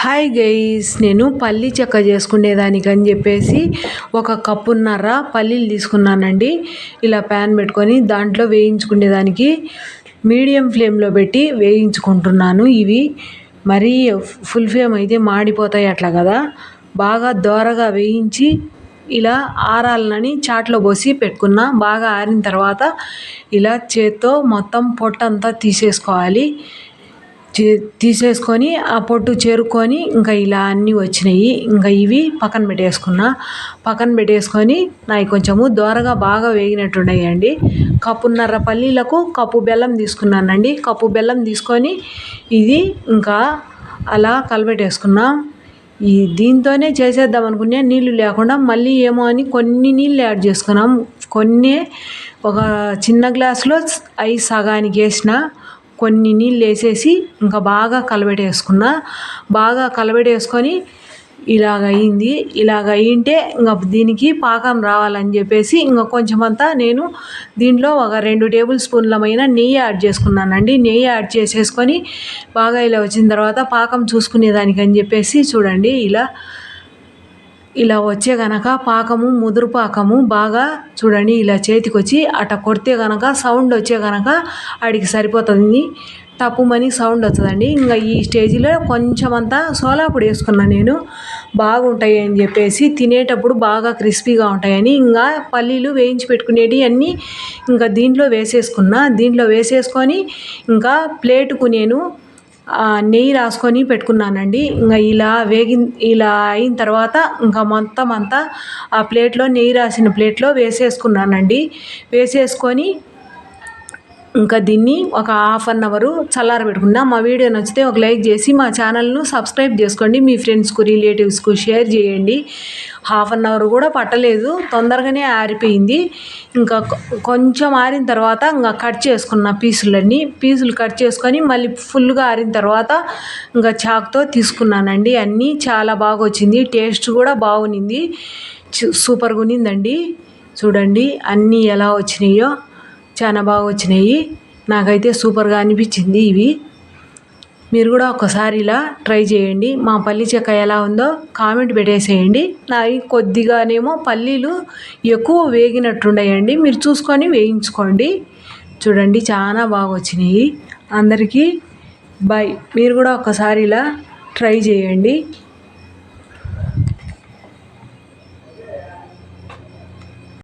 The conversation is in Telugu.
హాయ్ గైస్ నేను పల్లీ చెక్క చేసుకునేదానికని చెప్పేసి ఒక కప్పున్నర పల్లీలు తీసుకున్నానండి. ఇలా ప్యాన్ పెట్టుకొని దాంట్లో వేయించుకునేదానికి మీడియం ఫ్లేమ్లో పెట్టి వేయించుకుంటున్నాను. ఇవి మరీ ఫుల్ ఫ్లేమ్ అయితే మాడిపోతాయి అట్లా కదా. బాగా దోరగా వేయించి ఇలా ఆరాలని చాట్లో పోసి పెట్టుకున్న. బాగా ఆరిన తర్వాత ఇలా చేత్తో మొత్తం పొట్టంతా తీసేసుకోవాలి. తీసేసుకొని ఆ పొట్టు చేరుకొని ఇంకా ఇలా అన్నీ వచ్చినాయి. ఇంకా ఇవి పక్కన పెట్టేసుకున్న. పక్కన పెట్టేసుకొని నాయి కొంచెము దోరగా బాగా వేగినట్టున్నాయండి. కప్పున్నర పల్లీలకు కప్పు బెల్లం తీసుకున్నానండి. కప్పు బెల్లం తీసుకొని ఇది ఇంకా అలా కలబెట్టేసుకున్నాం. ఈ దీంతోనే చేసేద్దాం అనుకునే నీళ్ళు లేకుండా మళ్ళీ ఏమో అని కొన్ని నీళ్ళు యాడ్ చేసుకున్నాం. కొన్ని ఒక చిన్న గ్లాసులో అవి సగానికి వేసిన కొన్ని నీళ్ళు వేసేసి ఇంకా బాగా కలబెట్టేసుకున్న. బాగా కలబెట్టేసుకొని ఇలాగ అయింది ఇలాగ అయింటే ఇంకా దీనికి పాకం రావాలని చెప్పేసి ఇంకా కొంచెం అంతా నేను దీంట్లో ఒక రెండు టేబుల్ స్పూన్లమైన నెయ్యి యాడ్ చేసుకున్నానండి. నెయ్యి యాడ్ చేసేసుకొని బాగా ఇలా వచ్చిన తర్వాత పాకం చూసుకునేదానికి అని చెప్పేసి చూడండి. ఇలా ఇలా వచ్చే గనక పాకము ముదురు పాకము బాగా చూడండి ఇలా చేతికి వచ్చి అట్ట కొడితే గనక సౌండ్ వచ్చే గనక ఆడికి సరిపోతుంది. టప్పుమని సౌండ్ వస్తుందండి. ఇంకా ఈ స్టేజ్లో కొంచెం అంతా సోలా వేసుకున్నాను నేను. బాగుంటాయి అని చెప్పేసి తినేటప్పుడు బాగా క్రిస్పీగా ఉంటాయని ఇంకా పల్లీలు వేయించి పెట్టుకునేవి అన్నీ ఇంకా దీంట్లో వేసేసుకున్నా. దీంట్లో వేసేసుకొని ఇంకా ప్లేటుకు నేను నెయ్యి రాసుకొని పెట్టుకున్నానండి. ఇంకా ఇలా వేగి ఇలా అయిన తర్వాత ఇంకా మొత్తం అంతా ఆ ప్లేట్లో నెయ్యి రాసిన ప్లేట్లో వేసేసుకున్నానండి. వేసేసుకొని ఇంకా దీన్ని ఒక హాఫ్ అన్ అవరు చల్లార చల్లారబెట్టుకున్నా మా వీడియో నచ్చితే ఒక లైక్ చేసి మా ఛానల్ను సబ్స్క్రైబ్ చేసుకోండి. మీ ఫ్రెండ్స్కు రిలేటివ్స్కు షేర్ చేయండి. హాఫ్ అన్ అవర్ కూడా పట్టలేదు. తొందరగానే ఆరిపోయింది. ఇంకా కొంచెం ఆరిన తర్వాత ఇంకా కట్ చేసుకున్న పీసులన్నీ. పీసులు కట్ చేసుకొని మళ్ళీ ఫుల్గా ఆరిన తర్వాత ఇంకా చాక్తో తీసుకున్నానండి. అన్నీ చాలా బాగా వచ్చింది. టేస్ట్ కూడా బాగుంది. సూపర్గా ఉన్నిందండి. చూడండి అన్నీ ఎలా వచ్చినాయో. చాలా బాగా వచ్చినాయి. నాకైతే సూపర్గా అనిపించింది ఇవి. మీరు కూడా ఒకసారి ఇలా ట్రై చేయండి. మా పల్లి చెక్క ఎలా ఉందో కామెంట్ పెట్టేసేయండి. నావి కొద్దిగానేమో పల్లీలు ఎక్కువ వేగినట్టుండయండి. మీరు చూసుకొని వేయించుకోండి. చూడండి చాలా బాగా వచ్చినాయి. అందరికీ బాయ్ మీరు కూడా ఒకసారి ఇలా ట్రై చేయండి.